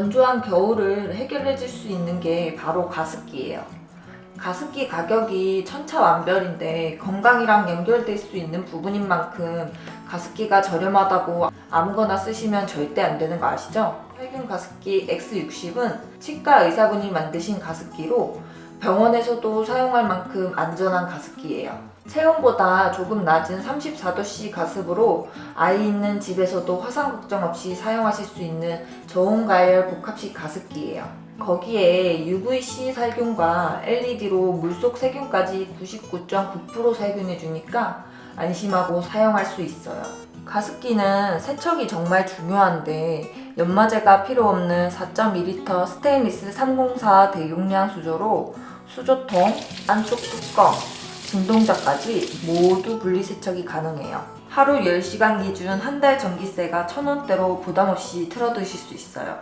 건조한 겨울을 해결해 줄 수 있는 게 바로 가습기예요. 가습기 가격이 천차만별인데 건강이랑 연결될 수 있는 부분인 만큼 가습기가 저렴하다고 아무거나 쓰시면 절대 안 되는 거 아시죠? 살균 가습기 X60은 치과 의사분이 만드신 가습기로 병원에서도 사용할 만큼 안전한 가습기예요. 체온보다 조금 낮은 34도씨 가습으로 아이 있는 집에서도 화상 걱정 없이 사용하실 수 있는 저온가열 복합식 가습기예요. 거기에 UVC 살균과 LED로 물속 세균까지 99.9% 살균해 주니까 안심하고 사용할 수 있어요. 가습기는 세척이 정말 중요한데 연마제가 필요 없는 4.2L 스테인리스 304 대용량 수조로 수조통, 안쪽 뚜껑, 진동자까지 모두 분리세척이 가능해요. 하루 10시간 기준 한 달 전기세가 1000원대로 부담없이 틀어두실 수 있어요.